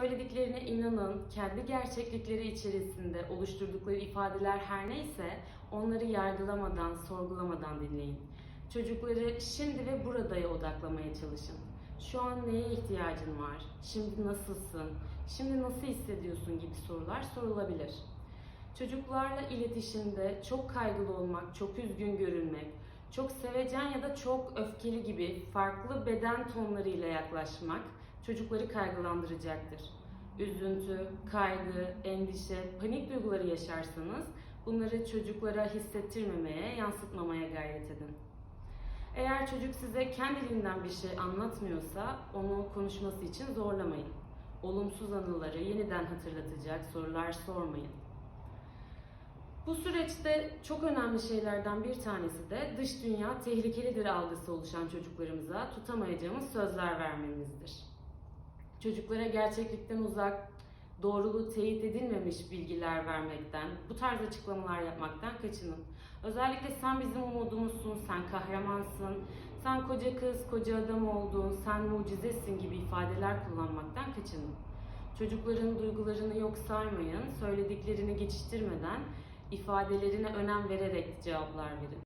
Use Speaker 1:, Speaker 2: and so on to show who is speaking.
Speaker 1: Söylediklerine inanın, kendi gerçeklikleri içerisinde oluşturdukları ifadeler her neyse onları yargılamadan, sorgulamadan dinleyin. Çocukları şimdi ve buradaya odaklamaya çalışın. Şu an neye ihtiyacın var? Şimdi nasılsın? Şimdi nasıl hissediyorsun gibi sorular sorulabilir. Çocuklarla iletişimde çok kaygılı olmak, çok üzgün görünmek, çok sevecen ya da çok öfkeli gibi farklı beden tonlarıyla yaklaşmak çocukları kaygılandıracaktır. Üzüntü, kaygı, endişe, panik duyguları yaşarsanız bunları çocuklara hissettirmemeye, yansıtmamaya gayret edin. Eğer çocuk size kendiliğinden bir şey anlatmıyorsa onu konuşması için zorlamayın. Olumsuz anıları yeniden hatırlatacak sorular sormayın. Bu süreçte çok önemli şeylerden bir tanesi de dış dünya tehlikelidir algısı oluşan çocuklarımıza tutamayacağımız sözler vermemizdir. Çocuklara gerçeklikten uzak, doğruluğu teyit edilmemiş bilgiler vermekten, bu tarz açıklamalar yapmaktan kaçının. Özellikle sen bizim umudumuzsun, sen kahramansın, sen koca kız, koca adam oldun, sen mucizesin gibi ifadeler kullanmaktan kaçının. Çocukların duygularını yok saymayın, söylediklerini geçiştirmeden ifadelerine önem vererek cevaplar verin.